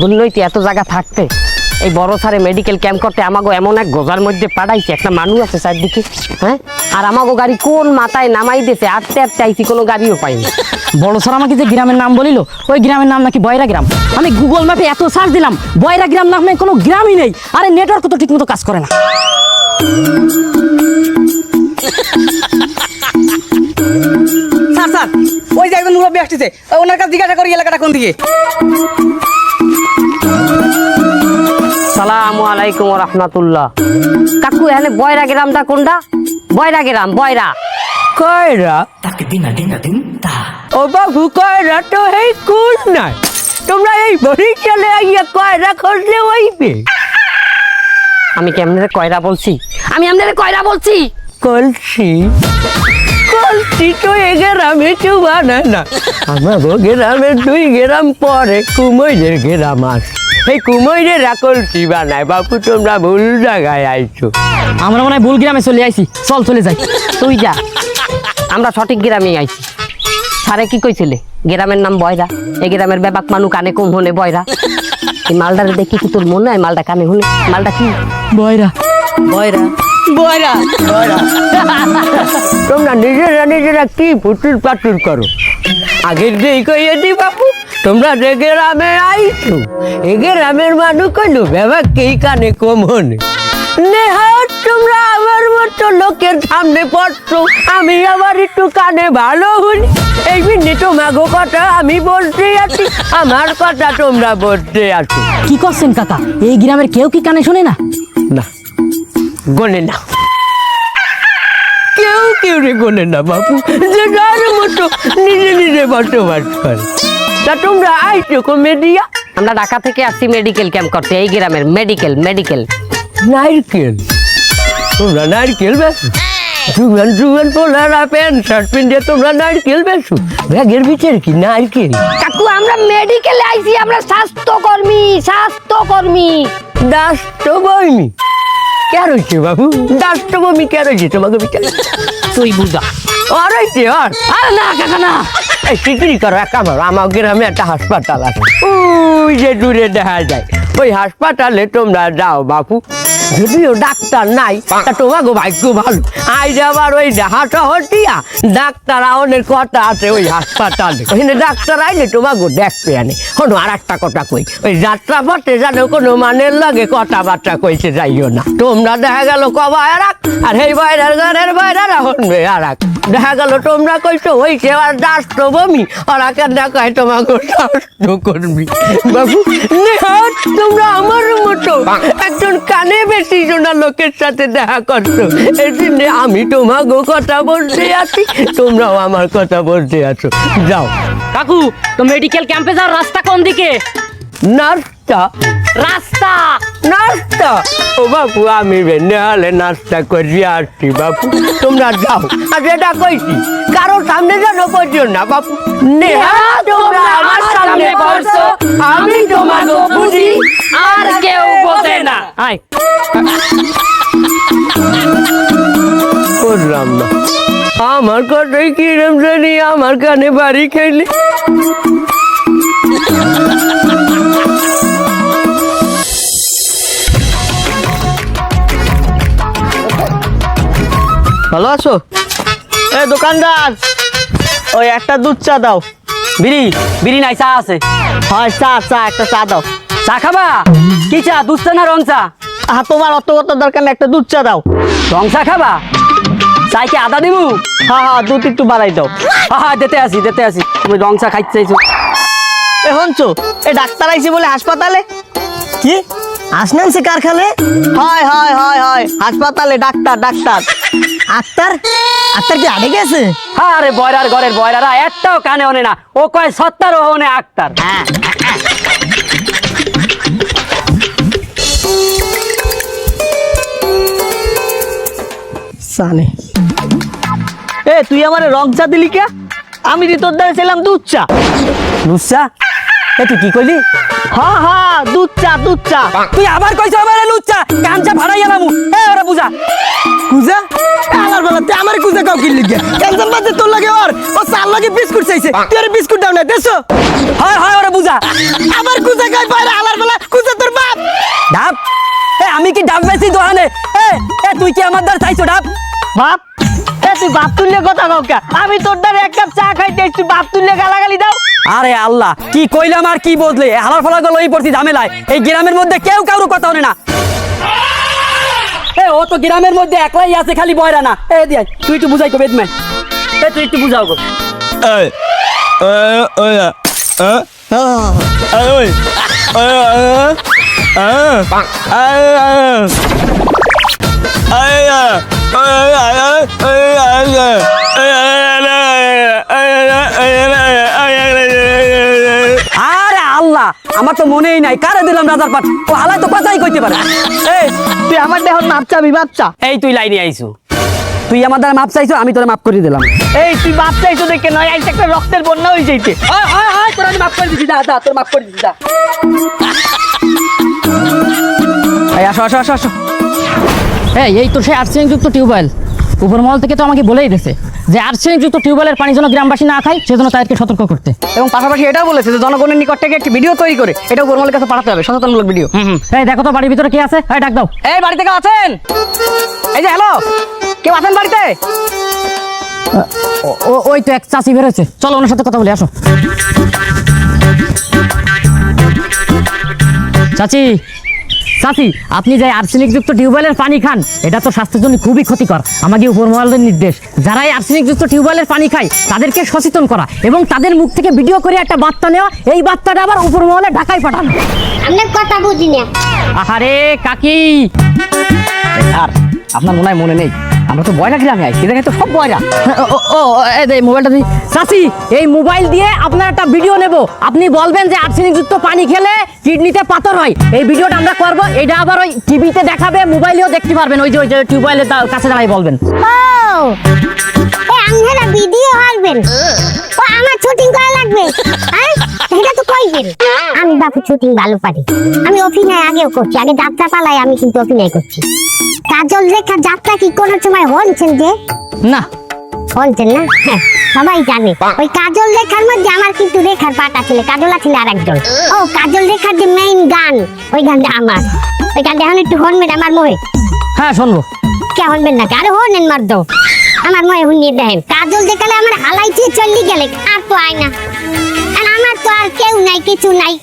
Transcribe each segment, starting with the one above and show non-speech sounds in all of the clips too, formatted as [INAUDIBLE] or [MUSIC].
দুর্নৈতি এত জায়গা থাকতে। এই বড় সারে মেডিকেল ক্যাম্প করতে আমাগো এমন এক গোজার মধ্যে পাঠাইছে একটা মানুষ আছে চারদিকে হ্যাঁ? আর আমাগো গাড়ি কোন মাথায় নামাই দিয়েছে আটতে আটতে আইছি কোনো গাড়িও পাইনি। বড় স্যার আমাকে যে গ্রামের নাম বলিল ওই গ্রামের নাম নাকি বয়রা গ্রাম। আমি গুগল ম্যাপে এত সার্চ দিলাম বয়রা গ্রাম নামে কোনো গ্রামই নেই আরে নেটওয়ার্ক তো ঠিকমতো কাজ করে না। স্যার স্যার ওই যে একজন মুরব্বী আসতেছে ওনার কাছে জিজ্ঞাসা করি এলাকাটা কোন দিকে? সালামু আলাইকুম রহমতুল্লাহ। কাকু এখানে বয়রা গ্রামটা কোনটা? বয়রা গ্রাম বয়রা। কয়রা? ও বাবু কয়রা তো এই কুল নাই। তোমরা এই বরিশালে আইয়া কয়রা খুঁজলে হইবে? আমি কেমনে কয়রা বলছি? আমি এমনি রে কয়রা বলছি? কলসি। তো এ গ্রামে কেউ বানায় না আমার গ্রামের দুই গ্রাম পরে কুমৈরের গ্রাম আস। এই কুমৈরেরা কলসি বানায় বাবু তোমরা ভুল জায়গায় আইছো। আমরা মনে হয় ভুল গ্রামে চলে আইছি। চল চলে যাই। তুই যা। আমরা সঠিক গ্রামে আইছি। সারে কি কইছিলে? গ্রামের নাম বয়রা। এই গ্রামের ব্যাপাক মানু কানে কম হনে বয়রা। এই মালটারে দেখি কি তোর মনে হয়? মালটা কানে হনে মালটা কি? বয়রা। বয়রা। বয়রা তোমরা নিজেরা নিজেরা কি পুতুল পাতুল করো? আগের যেই কইয়ে দি বাপু তোমরা যে গ্রামে আইছো এ গ্রামের মানুষ কইল ব্যাপার কে কানে কম হনে নেহাত তোমরা আমার মতো লোকের সামনে পড়ছো আমি আবার একটু কানে ভালো এই তোমাগো কথা আমি বলতে আছি আমার কথা তোমরা বলতে আছো। কি করছেন কাকা? এই গ্রামের কেউ কি কানে শোনে না? না। গনে না। কেউ কেউ রে গনে না বাপু। যে যার মতো নিজে নিজে বসবাস করে। তা তোমরা আইছো কমেডিয়া আমরা ঢাকা থেকে আসছি মেডিকেল ক্যাম্প করতে এই গ্রামের মেডিকেল মেডিকেল নারকেল। তোমরা নারকেল বেছো জুয়ান জুয়ান পোলারা প্যান্ট শার্ট পিন্ডে তোমরা নারকেল বেছো ব্যাগের ভিতরে কি নারকেল? কাকু আমরা মেডিকেলে আইছি আমরা স্বাস্থ্যকর্মী স্বাস্থ্যকর্মী। দাস দাস্তবমি কে রয়েছে বাবু? দাস্তবমি কে রয়েছে তোমাকে বিচার তুই বুঝা। আর রয়েছে আর আরে না কাকা না। এই সিকিরি করো এক আমার আমার গ্রামে একটা হাসপাতাল আছে। ওই যে দূরে দেখা যায়। ওই হাসপাতালে তোমরা যাও বাপু যদিও ডাক্তার নাই তা তোমাকে ভাগ্য ভালো। আই যাবার ওই হাঁটা হটিয়া ডাক্তার আওনের কথা আছে ওই হাসপাতালে। ওখানে ডাক্তার আইলে তোমাকে দেখবে আনে। হনো আর একটা কথা কই ওই যাত্রা পথে যেন কোনো মানের লাগে কথাবার্তা কইতে যাইও না। তোমরা দেখা গেল কবা এরাক আর এই বাইরের ঘরের বাইরেরা হনবে আরাক। দেখা গেল তোমরা কইছো হইছে আর রাষ্ট্র বমি ওরা কেন দেখায় তোমাকে রাষ্ট্র করবি বাবু তোমরা আমার মতো একজন কানে বেশি শোনা লোকের সাথে দেখা করছ জন্য আমি তোমাকে কথা বলতে আছি তোমরাও আমার কথা বলতে আছো যাও। কাকু তো মেডিকেল ক্যাম্পে যাওয়ার রাস্তা কোন দিকে? নাস্তা রাস্তা। নাস্তা? ও বাপু আমি নেহালে নাস্তা করি আসছি বাপু তোমরা যাও আর এটা কইছি কারও সামনে যেন করছ না বাপু নেহা তোমরা আমার সামনে করছ আমি তোমাকে বুঝি। আর কেউ বোঝে না। আয়। করলাম না। আমার কথাই কিরম জানি আমার কানে বাড়ি খাইলে ভালো আছো? এ দোকানদার ওই একটা দুধ চা দাও। বিড়ি বিড়ি নাই চা আছে। হয় চা চা একটা চা দাও। চা খাবা? কি চা দুধ চা না রং চা? হ্যাঁ তোমার অত কত দরকার নেই একটা দুধ চা দাও। রং চা খাবা? চাই কি আদা দিবু? হ্যাঁ হ্যাঁ দুধ একটু বাড়াই দাও। হ্যাঁ হ্যাঁ দিতে আসি দিতে আসি। তুমি রং চা খাইতে চাইছো। এ হনছো এ ডাক্তার আইছে বলে হাসপাতালে? কি? আসনান সে কারখানে হয় হয় হয় হয়। হাসপাতালে ডাক্তার ডাক্তার। আক্তার? আক্তার কি আগে গেছে? হ্যাঁ রে বয়রার ঘরের বয়রারা একটাও কানে ওনে না। ও কয় সত্তার ও ওনে আক্তার। সানে এ তুই আমারে রং চা দিলি কে? আমি তোর দ্বারা ছিলাম দুধ চা? এ তুই কি কইলি? হা হা দুধ চা দুধ চা। তুই আবার কইছ আবার লুচ চা কাঞ্চা ভাড়াই এলামু এ ওরা বুঝা। কুজা? আমার বলা তুই আমার কুজা কাউ কিনলি গে টেনশন বাদ তোর লাগে ওর। ও চাল লাগে বিস্কুট চাইছে। তুই আর বিস্কুট দাও না দেছো হয় হয় ওরা বুঝা। আবার কুজা কই পারে আলার বলা কুজা তোর বাপ। ডাব। এ আমি কি ডাব বেশি দোহানে? এ এ তুই কি আমার দ্বার চাইছো ডাব? বাপ। তুই বাপ তুললে কথা কাউকে আমি তোর দ্বারা এক কাপ চা খাইতে তুই বাপ তুললে গালাগালি দাও আরে আল্লাহ কি কইলাম আর কি বদলে হালার ফালা গেল এই পড়ছি ঝামেলায় এই গ্রামের মধ্যে কেউ কারও কথা হলে না এ ও তো গ্রামের মধ্যে একলাই আছে খালি বয়রা না এ দিয়া তুই একটু বুঝাই তো বেদম্যান এ তুই একটু বুঝাও গো আরে আল্লাহ আমার তো মনেই নাই। কারে দিলাম রাজার পাট ও হালাই তো কথাই কইতে পারে। এই তুই আমার দেহ মাপ চাবি মাপ চা। এই তুই লাইনে আইছু। তুই আমার দ্বারা মাপ চাইছো আমি তোরে মাপ করে দিলাম। এই তুই মাপ চাইছো দেখে নয় আইসে একটা রক্তের বন্যা হয়ে যাইতে ওই ওই ওই তোর আমি মাপ করে দিছি দা দা তোর মাপ করে দিছি দা। এই আসো আসো আসো আসো। এই এই তো সেই আর্সেনিক যুক্ত টিউবওয়েল। উপর মহল থেকে তো আমাকে বলেই দিয়েছে যে আর্সেনিক যুক্ত টিউবওয়েলের পানি যেন গ্রামবাসী না খায় সেজন্য তাদেরকে সতর্ক করতে। এবং পাশাপাশি এটাও বলেছে যে জনগণের নিকট থেকে একটি ভিডিও তৈরি করে এটা গোরমালের কাছে পাঠাতে হবে সচেতনমূলক ভিডিও। হুম এই দেখো তো বাড়ির ভিতরে কি আছে? এই ডাক দাও। এই বাড়ি থেকে আছেন? এই যে হ্যালো কেউ আছেন বাড়িতে? ওই তো এক চাষি বেরোচ্ছে। চলো ওনার সাথে কথা বলি আসো। চাচি চাচি আপনি যে আর্সেনিক যুক্ত টিউবওয়েলের পানি খান এটা তো স্বাস্থ্যের জন্য খুবই ক্ষতিকর। আমাকে উপরমহলের নির্দেশ যারা এই আর্সেনিক যুক্ত টিউবওয়েলের পানি খায় তাদেরকে সচেতন করা এবং তাদের মুখ থেকে ভিডিও করে একটা বার্তা নেওয়া এই বার্তাটা আবার উপরমহলে ঢাকায় পাঠানো। আমরা কথা বুঝি না। আহারে কাকি! আর আপনার মনে হয় মনে নেই? আমরা তো বয়রা গ্রামে আইছি দেখে তো সব বয়রা। ও, ও, এই মোবাইলটা দিই চাচি এই মোবাইল দিয়ে আপনার একটা ভিডিও নেব। আপনি বলবেন যে আর্সেনিক যুক্ত পানি খেলে কিডনিতে পাথর হয়। এই ভিডিওটা আমরা করব এটা আবার ওই টিভিতে দেখাবে মোবাইলেও দেখতে পারবেন। ওই যে ওই যে টিউবওয়েলের কাছে দাঁড়াই বলবেন। আপনারা ভিডিও ও আমার শুটিং করা লাগবে। হ্যাঁ এটা তো কইবেন আমি বাপু শুটিং ভালো পারি আমি অভিনয় আগেও করছি আগে যাত্রা পালাই আমি কিন্তু অভিনয় করছি। কাজল রেখা যাত্রা কি কোন সময় হনছেন যে? না। হনছেন না? হ্যাঁ সবাই জানে। ওই কাজল রেখার মধ্যে আমার কিন্তু রেখার পাট আছে কাজল আছে আরেকজন। ও কাজল রেখার যে মেইন গান ওই গানটা আমার। ওই গানটা এখন একটু হনবেন আমার মোহে হ্যাঁ শুনব। কে হনবেন না আরে হনেন মার দাও আমার মনে হুনিয়ে দেখেন। কাজল দেখালে আমার হালাইছি চল্লি গেলে আর তো আয় না। আর আমার তো আর কেউ নাই কিছু নাই।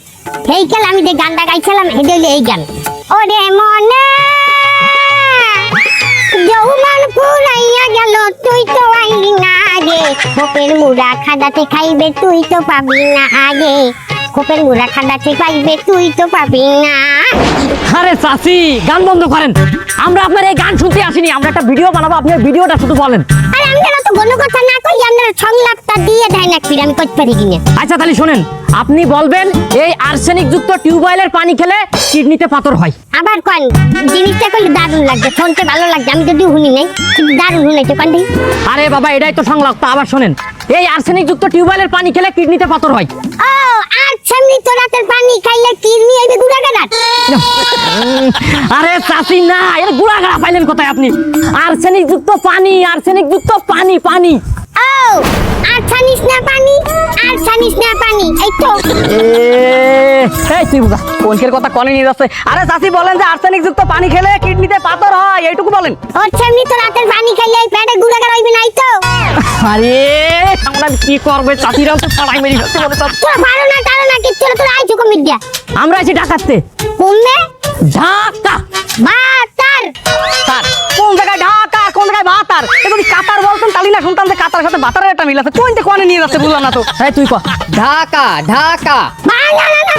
এই খেল আমি যে গানটা গাইছিলাম এটা এই গান। ওরে মনে যৌবন পুরাইয়া গেল, তুই তো আইলি না আগে। খোপের মুড়া খাদাতে খাইবে, তুই তো পাবি না আগে। খোপের মুড়া খাদাতে খাইবে, তুই তো পাবি না আরে চাচি, গান বন্ধ করেন। আমরা আপনার এই গান শুনতে আসিনি, আমরা একটা ভিডিও বানাবো, আপনি ভিডিওটা শুধু বলেন। আরে আমরা তো কোনো কথা না কই আমরা সংলাপটা দিয়ে দেয় না ফির আমি করতে পারি কিনা? আচ্ছা তাহলে শোনেন আপনি বলবেন এই আর্সেনিক যুক্ত টিউবওয়েলের পানি খেলে কিডনিতে পাথর হয়। আবার কন জিনিসটা করলে দারুণ শুনতে ভালো আমি যদিও শুনি নাই কিন্তু দারুণ কন আরে বাবা এটাই তো সংলাপ আবার শোনেন এই আর্সেনিক যুক্ত টিউবওয়েলের পানি খেলে কিডনিতে পাথর হয়। ও আর সামনে তো রাতের পানি খাইলে কিডনি আরে চাচি না এর গুড়া গাড়া পাইলেন কোথায় আপনি? আর্সেনিক যুক্ত পানি আর্সেনিক যুক্ত পানি পানি। ও আর ছানিস না পানি আর ছানিস না পানি এই তো। এই তুই বুঝা কোনকের কথা কনে নিয়ে যাচ্ছে। আরে চাচি বলেন যে আর্সেনিক যুক্ত পানি খেলে কিডনিতে পাথর হয় এইটুকু বলেন। ওর সামনে তো রাতের পানি খাইলে পেটে গুড়াগাড়া হইবে নাই তো। আরে আমরা কি করবে? চাচিরাও তো ছাড়াই মেরি ফেলছে বলে চাচি। তোরা পারো না তারো না কিচ্ছু না তোরা আইছো কমিট আমরা আছি ডাকাতে কমবে ঢাকা বাতার না কাতার সাথে ভাতারের একটা মিল আছে। কোনতে কোনে নিয়ে যাচ্ছে বুঝলাম না তো? [LAUGHS] এই তুই কর ঢাকা ঢাকা। মা না না না।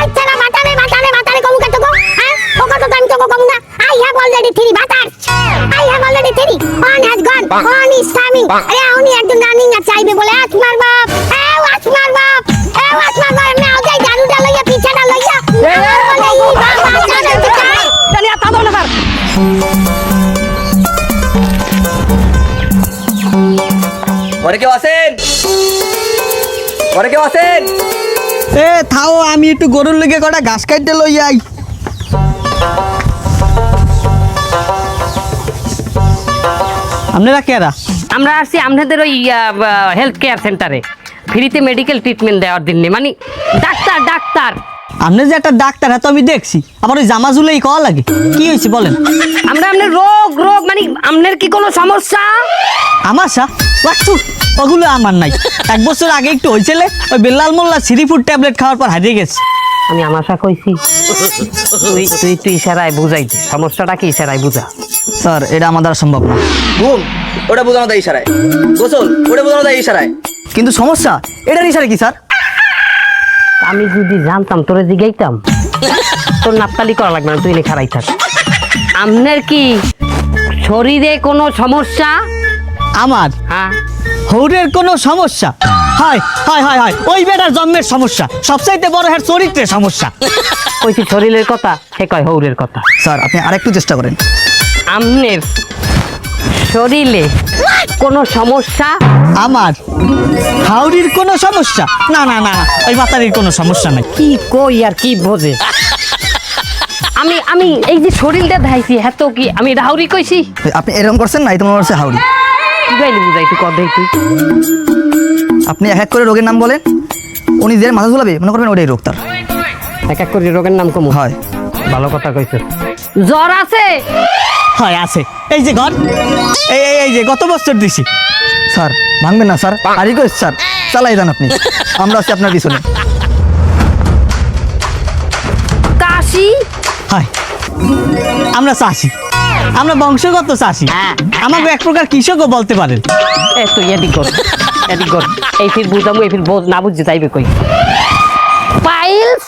আচ্ছা না বাতারে বাতারে বাতারে কমু কত গো হ্যাঁ ও কত টাইম তো কমু না। I have already three বাতার। I have already three. One has gone one is coming. আরে উনি একজন রানিং আর চাইবে বলে আজ মার বাপ। এ আজ মার বাপ। এ আজ মার বাপ। না ওই গাড়ুটা লইয়া পিছাটা লইয়া। বলে ই বাবা জানা তো চাই জানি আর তা দাও না স্যার। ঘরে কেউ আছেন? ঘরে কেউ আছেন? এ থাও আমি একটু গরুর লেগে কটা ঘাস কাটতে লই আই। আপনারা কেরা? আমরা আসছি আপনাদের ওই হেলথ কেয়ার সেন্টারে ফ্রিতে মেডিকেল ট্রিটমেন্ট দেওয়ার জন্য। মানে ডাক্তার ডাক্তার। আপনি যে একটা ডাক্তার হ্যাঁ তো আমি দেখছি। আবার ওই জামা ঝুলেই কওয়া লাগে। কি হয়েছে বলেন? আমরা আপনার রোগ রোগ মানে আপনার কি কোনো সমস্যা? আমার সা ওগুলো আমার নাই। এক বছর আগে একটু হয়েছিল ওই বেল্লাল মোল্লা সিরিফুড ট্যাবলেট খাওয়ার পর হারিয়ে গেছে। আমি আমাশা কইছি। তুই তুই তুই ইশারায় বুঝাই দে। সমস্যাটা কি ইশারায় বুঝা। স্যার এটা আমাদের সম্ভব না। ঘুম ওটা বোঝানো দেয় ইশারায়। গোসল ওটা বোঝানো দেয় ইশারায়। কিন্তু সমস্যা এটার ইশারে কি স্যার? আমি যদি জানতাম তোরে জিগাইতাম। তোর নাপতালি করা লাগবে না তুই লেখা রাই থাক। আপনার কি শরীরে কোনো সমস্যা? আমার? হ্যাঁ। হৌরের কোনো সমস্যা? হয় হয় হয় হয় ওই বেটার জন্মের সমস্যা। সবচাইতে বড় হ্যাঁ চরিত্রের সমস্যা। কইছি শরীরের কথা সে কয় হৌরের কথা। স্যার আপনি আরেকটু চেষ্টা করেন। আমনের শরীরে। কোনো সমস্যা? আমার? হাউরির কোনো সমস্যা? না না না ওই মাতারির কোনো সমস্যা নাই। কি কই আর কি বোঝে? আমি আমি এই যে শরীরটা দেখাইছি হ্যাঁ তো কি আমি রাহুরি কইছি? আপনি এরকম করছেন না তোমার হচ্ছে হাউরি কি গাইলি বুঝাই তুই কর তুই আপনি এক এক করে রোগের নাম বলেন উনি যে মাথা ঝুলাবে মনে করবেন ওটাই রোগ তার। এক এক করে রোগের নাম কমু। হয়। ভালো কথা কইছে জ্বর আছে? হয় আছে। এই যে ঘর এই এই এই যে গত বছর দিছি। স্যার ভাঙবেন না স্যার। আরই কই স্যার? চালাই দেন আপনি। আমরা আছি আপনার পিছনে। কাশি? হয়। আমরা চাষি। আমরা বংশগত চাষি। আমাকে এক প্রকার কৃষকও বলতে পারেন। এ তুই এদিক কর এদিক কর এই ফির বুঝামু এই ফির বোঝ না বুঝতে চাইবে কই? পাইলস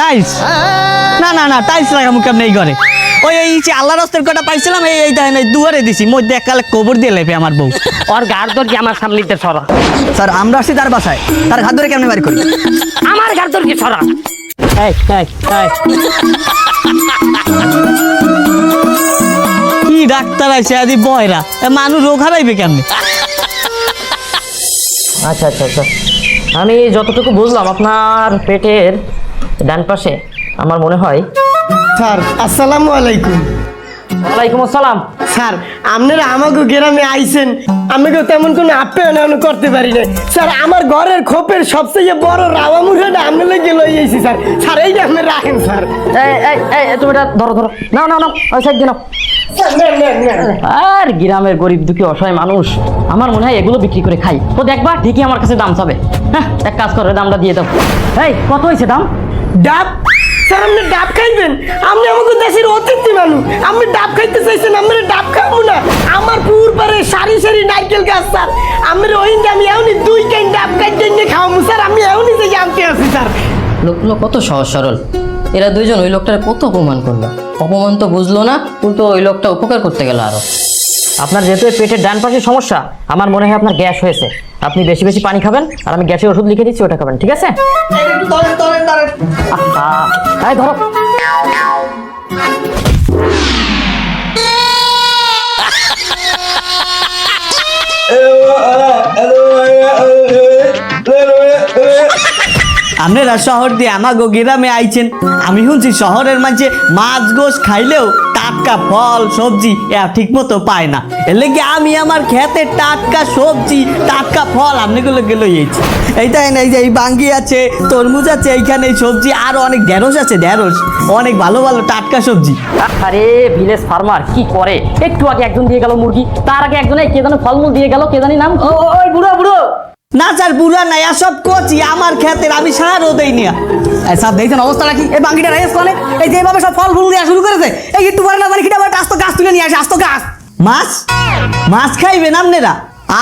টাইলস না না না টাইলস লাগামু কেমন এই ঘরে। ওই এই যে আল্লাহ রাস্তার কটা পাইছিলাম এই এই দেখেন এই দুয়ারে দিছি। মধ্যে এককালে কবর দিয়ে লেপে আমার বউ। ওর গার ধর কি আমার সামনেতে সরা? স্যার আমরা আসছি তার বাসায়। তার হাত ধরে কেমনি বাড়ি করি? আমার গার ধর কি সরা? এই এই এই। কি ডাক্তার আছে আদি বয়রা? এ মানুষ রোগ হারাইবে কেমনে? আচ্ছা আচ্ছা আচ্ছা। আমি যতটুকু বুঝলাম আপনার পেটের ডান পাশে আমার মনে হয় স্যার আসসালামু আলাইকুম। ওয়ালাইকুম আসসালাম। স্যার আপনারা আমাকে গ্রামে আইছেন আমাকে তেমন কোনো আপ্যায়ন করতে পারি না স্যার আমার ঘরের খোপের সবচেয়ে বড় রাওয়া মুঠাটা আপনি লেগে লইয়েছি স্যার। স্যার এইটা আপনি রাখেন স্যার। এই এই এই তুমি এটা ধরো ধরো। না নাও নাও ওই সাইড নাও। আর গ্রামের গরিব দুঃখী অসহায় মানুষ আমার মনে হয় এগুলো বিক্রি করে খাই। তো দেখবা ঠিকই আমার কাছে দাম চাবে। হ্যাঁ এক কাজ করে দামটা দিয়ে দাও। এই কত হয়েছে দাম? ডাব স্যার, আপনি ডাব খাইবেন? আপনি আমাকে দেশের অতিথি মানুষ। আপনি ডাব খাইতে চাইছেন আমরা ডাব খাব না। আমার পুর পারে সারি সারি নারকেল গাছ, স্যার। আমি ওই আমি এমনি দুই কেন ডাব খাইতে নিয়ে খাওয়াবো, স্যার। আমি এমনি যে জানতে আছি, স্যার। লোকগুলো কত সহজ সরল। এরা দুইজন ওই লোকটার কত অপমান করল। অপমান তো বুঝলো না, উল্টো ওই লোকটা উপকার করতে গেল আরও। আপনার যেহেতু পেটের ডান পাশে সমস্যা, আমার মনে হয় আপনার গ্যাস হয়েছে। আপনি বেশি বেশি পানি খাবেন আর আমি গ্যাসের ওষুধ লিখে দিচ্ছি, ওটা খাবেন, ঠিক আছে? ধরো। আপনারা শহর দিয়ে আমাগো গ্রামে আইছেন। আমি শুনছি শহরের মাঝে মাছ গোস খাইলেও টাটকা ফল সবজি ঠিক মতো পায় না। এর লেগে আমি আমার খেতে টাটকা সবজি টাটকা ফল আপনাগুলো গেলে এইছি এইটাই না এই যে এই বাঙ্গি আছে তরমুজ আছে এইখানে এই সবজি আরও অনেক ঢেঁড়স আছে ঢেঁড়স। অনেক ভালো ভালো টাটকা সবজি। আরে ভিলেজ ফার্মার কি করে? একটু আগে একজন দিয়ে গেল মুরগি তার আগে একজনে কে জানো ফলমূল দিয়ে গেল কে জানি নাম? ওই বুড়ো বুড়ো। না স্যার বুড়া নাই আর সব কচি আমার ক্ষেতের আমি সারও দেই নিয়া স্যার দেখছেন অবস্থা নাকি? এই বাঙ্গিটা রাইস কলে এই যে এইভাবে সব ফল ফুল দেওয়া শুরু করেছে এই একটু পরে না জানি কিটা আস্ত গাছ তুলে নিয়ে আসে আস্ত গাছ। মাছ? মাছ খাইবেন আপনারা?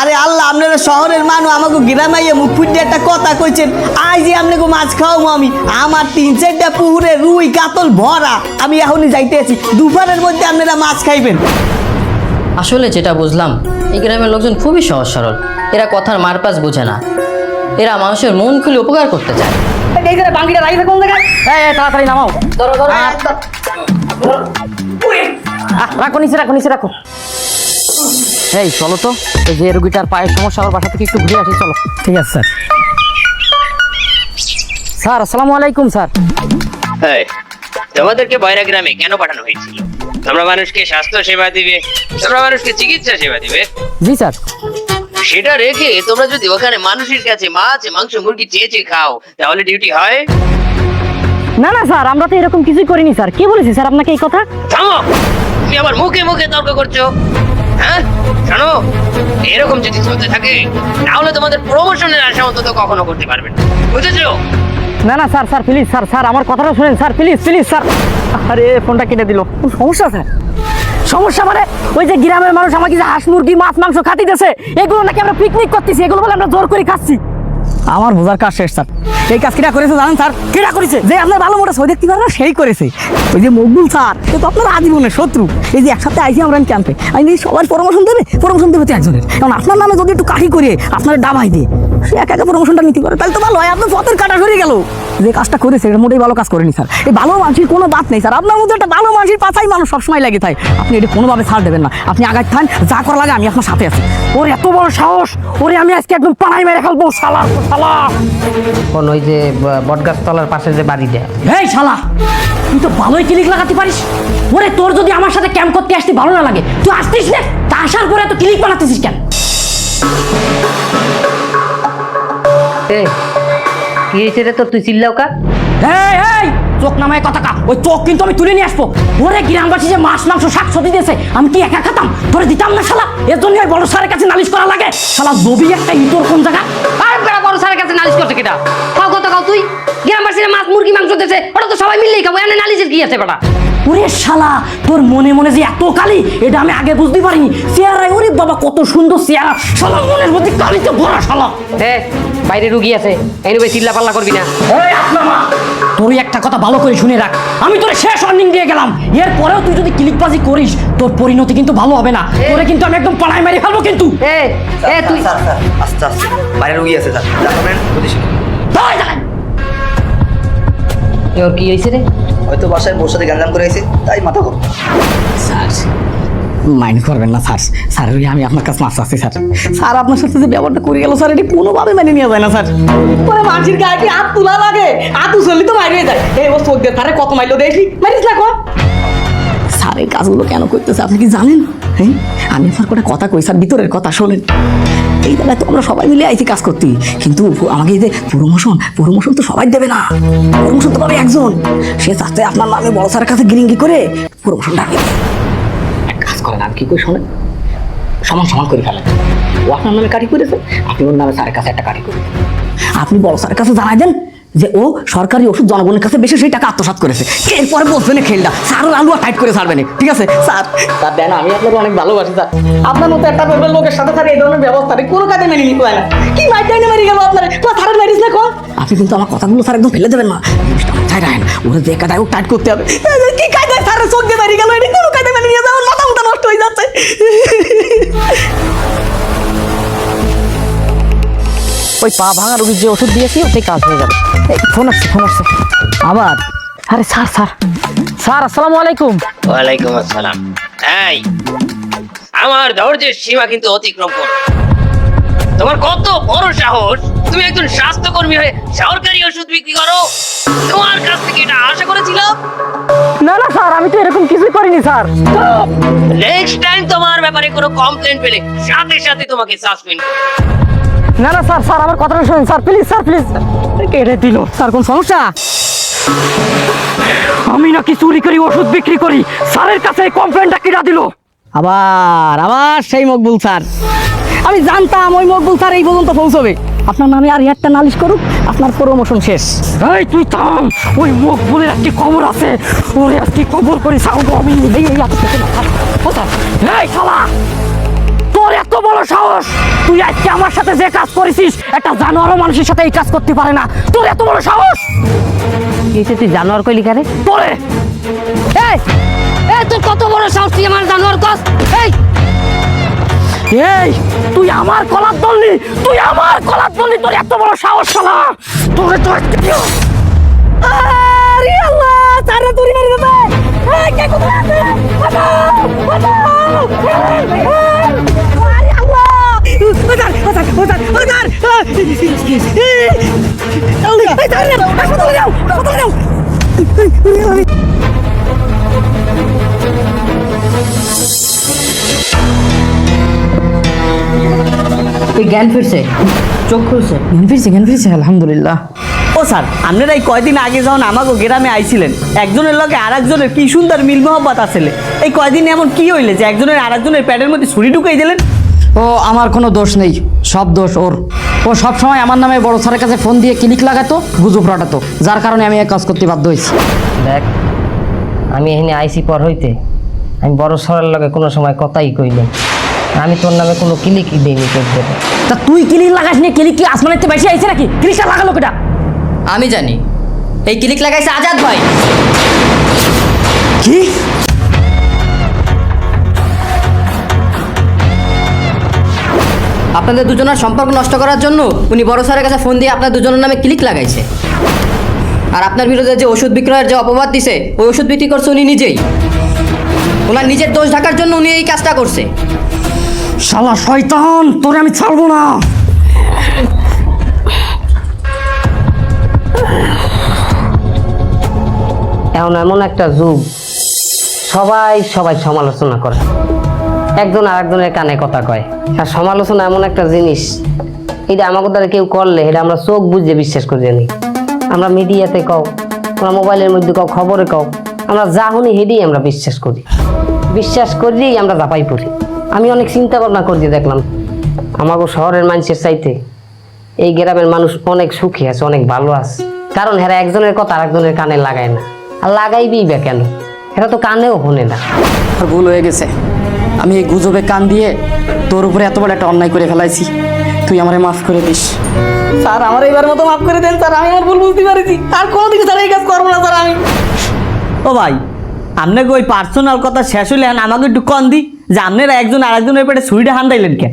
আরে আল্লাহ আপনারা শহরের মানুষ আমাকে গ্রামাইয়ে মুখ ফুটে একটা কথা কইছেন। আই যে আপনাকে মাছ খাওয়াবো আমি। আমার তিন চারটা পুকুরে রুই কাতল ভরা। আমি এখনই যাইতে আছি। দুপুরের মধ্যে আপনারা মাছ খাইবেন। আসলে যেটা বুঝলাম এই গ্রামের লোকজন খুবই সহজ সরল। এরা কথার মারপাস বোঝে না। এরা মানুষের মন খুলে উপকার করতে চায়। এইখানে বাঙ্গিটা রাইছে কোন জায়গায় এই, এই, তাড়াতাড়ি নামাও। ধরো ধরো। রাখো নিচে রাখো নিচে রাখো। এই চলো তো। এই যে রুগীটার পায়ের সমস্যা আমার বাসা থেকে একটু ঘুরে আসি চলো। ঠিক আছে স্যার। স্যার আসসালামু আলাইকুম স্যার। এই, তোমাদেরকে বয়রা গ্রামে কেন পাঠানো হয়েছিল? তোমরা মানুষকে স্বাস্থ্য সেবা দিবে তোমরা মানুষকে চিকিৎসা সেবা দিবে। জি স্যার। সেটা রেখে তোমরা যদি ওখানে মানুষের কাছে মাছ মাংস মুরগি চেয়ে চেয়ে খাও তাহলে ডিউটি হয়? না না স্যার আমরা তো এরকম কিছুই করিনি স্যার। কে বলেছি স্যার আপনাকে এই কথা? থামো! তুমি আবার মুখে মুখে তর্ক করছ। হ্যাঁ? শোনো এরকম যদি চলতে থাকে তাহলে তোমাদের প্রমোশনের আশা অন্তত কখনো করতে পারবে না। বুঝেছ? না না sir sir please sir sir আমার কথাটা শুনেন স্যার প্লিজ প্লিজ স্যার। আরে ফোনটা কেটে দিল। সমস্যা স্যার। সমস্যা মানে ওই যে গ্রামের মানুষ আমাকে যে হাঁস মুরগি, মাছ, মাংস খাতিতেছে, এগুলো নাকি আমরা পিকনিক করতেছি, এগুলো বলে আমরা জোর করে খাচ্ছি। আমার বোঝার কাজ শেষ, স্যার। এই কাজ কিনা করেছে জানেন, স্যার? কেটা করেছে? যে আপনার ভালো মোটা সই দেখতে পারে সেই করেছে। ওই যে মকবুল, স্যার সে তো আপনার আজীবনের শত্রু। এই যে একসাথে আইসি আমরা ক্যাম্পে আমি সবার প্রমোশন দেবে? প্রমোশন দেবে তো একজনের। কারণ আপনার নামে যদি একটু কাঠি করে আপনার ডাবাই দিয়ে, সে একা একা প্রমোশনটা নিতে পারে। তাহলে তো ভালো হয়, আপনার পথের কাটা সরে গেল। যে কাজটা করেছে, এটা মোটেই ভালো কাজ করেনি, স্যার। এই ভালো মানুষের কোনো বাদ নেই, স্যার। আপনার মধ্যে একটা ভালো মানুষের পাশাই মানুষ সবসময় লাগে থাকে আপনি এটা কোনোভাবে ছাড় দেবেন না। আপনি আগায় থান যা করা লাগে আমি আপনার সাথে আছি। ওর এত বড় সাহস, ওরে আমি আজকে একদম পাড়াই মেরে ফেলব, শালা। শালা! কোন ওই যে বটগাছ তলার পাশে যে বাড়ি দেয় এই শালা! তুই তো ভালোই ক্লিক লাগাতে পারিস। ওরে তোর যদি আমার সাথে ক্যাম্প করতে আসতে ভালো না লাগে তুই আসতিস না? তা আসার পরে তো ক্লিক বানাতেছিস কেন? এ কি হয়েছে রে তোর? তুই চিল্লাও কা। এই এই! চোখ নামায় কথা কা। ওই চোখ কিন্তু আমি তুলে নিয়ে আসব। ওরে গ্রামবাসী যে মাছ মাংস শাক সবজি দিয়েছে। আমি কি একা খেতাম? তোরে দিতাম না শালা? এর জন্য ওই বড় স্যারের কাছে নালিশ করা লাগে। শালা নবী একটা ইতর কোন জায়গা? আর বেড়া বড় স্যারের কাছে নালিশ করছে কিটা? কাও কত কাও তুই? গ্রামবাসীরা মাছ মুরগি মাংস দিয়েছে। ওটা তো সবাই মিললেই খাব। এনে নালিশের কি আছে বেটা? ওরে শালা তোর মনে মনে যে এত কালি এটা আমি আগে বুঝতে পারিনি। চেহারায় ওরে বাবা কত সুন্দর চেহারা। শালা মনের মধ্যে কালিতে ভরা শালা। এ বাইরে রুগী আছে। এই ভাই চিল্লা পাল্লা করবি না তোর একটা কথা ভালো করে শুনে রাখ। আমি তোরে শেষ ওয়ার্নিং দিয়ে গেলাম। এর পরেও তুই যদি ক্লিকবাজি করিস তোর পরিণতি কিন্তু ভালো হবে না। তোরে কিন্তু আমি একদম পাড়ায় মারি ফেলব কিন্তু। এ এ তুই আস্তে আস্তে। বাইরে রুগী আছে স্যার। কি হয়েছে রে? হয়তো বাসায় বসে সাথে গ্যাঞ্জাম করে তাই মাথা গরম। স্যার মাইন্ড করবেন না, স্যার। স্যার আমি আপনার কাছে মাছ আছি স্যার। স্যার, আপনার সাথে যে করে গেল, স্যার, এটি কোনোভাবে মেনে নেওয়া যায় না, স্যার। পরে মাঝির গায়ে কি হাত তোলা লাগে? হাত তো যায়। এই ও কত দেখি? মারিস স্যার, এই কাজগুলো কেন করতেছে, আপনি কি জানেন? হ্যাঁ? আমি আপনার কথা কই, স্যার, ভিতরের কথা শোনেন। এই বেলায় তো আমরা সবাই মিলে আইছি কাজ করতে, কিন্তু আমাকে যে প্রমোশন প্রমোশন তো সবাই দেবে না। প্রমোশন তো পাবে একজন। সে চাচ্ছে আপনার নামে বড় স্যারের কাছে গিরিঙ্গি করে এক কাজ করেন। আর কি করে শোনেন? সমান সমান করে ফেলেন। ও আপনার নামে কাটি করেছে, আপনি ওর নামে স্যারের কাছে একটা কাটি করে আপনি বড় স্যারের কাছে জানাই দেন যে ও সরকারি ওষুধ জনগণের কাছে বেশি সেই টাকা আত্মসাৎ করেছে। এরপরে বসবেন খেলটা? স্যার ওর আলুয়া করে ছাড়বেন ঠিক আছে? স্যার স্যার, দেন, আমি আপনাকে অনেক ভালোবাসি, স্যার। আপনার মতো একটা বেরবেল লোকের সাথে স্যার এই ধরনের ব্যবস্থা কোনো কাজে মেনে নিতে হয় না। কি মাইটাইনে মারি গেল আপনার? তো থারে মারিস না কয় আপনি কিন্তু আমার কথাগুলো স্যার একদম ফেলে দেবেন না। জিনিসটা মাথায় ওরা যে কাদায় টাইট করতে হবে। কি কায়দায় স্যারের চোখ দিয়ে মারি গেল, এটা কোনো কাজে মেনে নিয়ে যাওয়ার মাথা মুথা নষ্ট হয়ে যাচ্ছে ওই পা ভাঙা রোগীর যে ওষুধ দিয়েছি ওতেই কাজ হয়ে যাবে এই, ফোন আসছে ফোন আসছে। আবার? আরে স্যার স্যার। স্যার আসসালামু আলাইকুম। ওয়ালাইকুম আসসালাম। এই আমার ধৈর্যের সীমা কিন্তু অতিক্রম করো তোমার কত বড় সাহস? তুমি একজন স্বাস্থ্যকর্মী হয়ে সরকারি ওষুধ বিক্রি করো? তোমার কাছ থেকে এটা আশা করেছিলাম? না না স্যার আমি তো এরকম কিছুই করিনি স্যার। নেক্সট টাইম তোমার ব্যাপারে কোনো কমপ্লেন পেলে সাথে সাথে তোমাকে সাসপেন্ড না না স্যার স্যার আমার কথাটা শুনুন স্যার প্লিজ স্যার প্লিজ কেটে দিল স্যার কোন সমস্যা? আমি নাকি চুরি করি ওষুধ বিক্রি করি স্যারের কাছে এই কমপ্লেনটা কিনা দিল? আবার আবার সেই মকবুল স্যার। আমি জানতাম ওই মকবুল স্যার এই পর্যন্ত পৌঁছবে। আপনার নামে আর একটা নালিশ করুক আপনার প্রমোশন শেষ। এই তুই থাম। ওই মুখ বলে একটি খবর আছে। ওরে আজকে খবর করে সাউন্ড আমি। এই এই এই শালা! তোর এত বড় সাহস! তুই আজকে আমার সাথে যে কাজ করেছিস একটা জানোয়ার মানুষের সাথে এই কাজ করতে পারে না। তোর এত বড় সাহস! কি তুই জানোয়ার কইলি কারে? তোরে! এই এই তোর কত বড় সাহস তুই আমার জানোয়ার কস? এই, তুই আমার কলার দললি তুই আমার কলার দললি তোর এত বড় সাহস শালা। তোরে তো আজকে আরে আল্লাহ যাও হাসপাতালে যাও তুই জ্ঞান ফিরছে চোখ খুলছে। জ্ঞান ফিরছে জ্ঞান ফিরছে আলহামদুলিল্লাহ। ও স্যার আপনারা এই কয়দিন আগে যখন আমাকে গ্রামে আইছিলেন একজনের লগে আর একজনের কি সুন্দর মিল মোহব্বত আসলে? এই কয়দিন এমন কি হইলে যে একজনের আর একজনের প্যাডের মধ্যে ছুরি ঢুকাই দিলেন? ও আমার কোনো দোষ নেই সব দোষ ওর। ও সব সময় আমার নামে বড় স্যারের কাছে ফোন দিয়ে ক্লিক লাগাতো গুজব রটাতো। যার কারণে আমি এক কাজ করতে বাধ্য হয়েছি। দেখ আমি এখানে আইসি পর হইতে আমি বড় সরের লগে কোনো সময় কথাই কইলাম আমি তোর নামে কোনো কিলিকি দিইনি তোর দেবে তা তুই ক্লিক লাগাস নিয়ে ক্লিক কি আসমানের থেকে বেশি আইছে নাকি? ক্লিকটা লাগালো কেটা আমি জানি। এই ক্লিক লাগাইছে আজাদ ভাই। কি? আপনাদের দুজনের সম্পর্ক নষ্ট করার জন্য উনি বড় স্যারের কাছে ফোন দিয়ে আপনার দুজনের নামে ক্লিক লাগাইছে। আর আপনার বিরুদ্ধে যে ওষুধ বিক্রয়ের যে অপবাদ দিছে ওই ওষুধ বিক্রি করছে উনি নিজেই। ওনার নিজের দোষ ঢাকার জন্য উনি এই কাজটা করছে। শালা শয়তান, তোরে আমি ছাড়বো না। এখন এমন একটা যুগ, সবাই সবাই সমালোচনা করে। একজন আর একজনের কানে কথা কয়। আর সমালোচনা এমন একটা জিনিস, এটা আমাকে দ্বারা কেউ করলে এটা আমরা চোখ বুঝে বিশ্বাস করি জানি। আমরা মিডিয়াতে কও, আমরা মোবাইলের মধ্যে কও, খবরে কও, আমরা যা শুনি হেডেই আমরা বিশ্বাস করি। বিশ্বাস করিয়েই আমরা জাপাই পড়ি। আমি অনেক চিন্তা ভাবনা করি দেখলাম আমাকে শহরের মানুষের চাইতে এই গ্রামের মানুষ অনেক সুখী আছে অনেক ভালো আছে। কারণ এরা একজনের কথা আরেকজনের কানে লাগায় না। আর লাগাইবি বা কেন? এরা তো কানেও শোনে না। আর ভুল হয়ে গেছে। আমি এই গুজবে কান দিয়ে তোর উপরে এত বড় একটা অন্যায় করে ফেলাইছি। তুই আমারে মাফ করে দিস। স্যার আমার এইবার মতো মাফ করে দেন স্যার আমি আমার ভুল বুঝতে পারছি আর কোনো কোনোদিন স্যার এই কাজ করব না স্যার আমি। ও ভাই আপনাকে ওই পার্সোনাল কথা শেষ হইলে এখন আমাকে একটু কন দি। যে আপনারা একজন আর একজনের পেটে ছুরিটা হান্দাইলেন কেন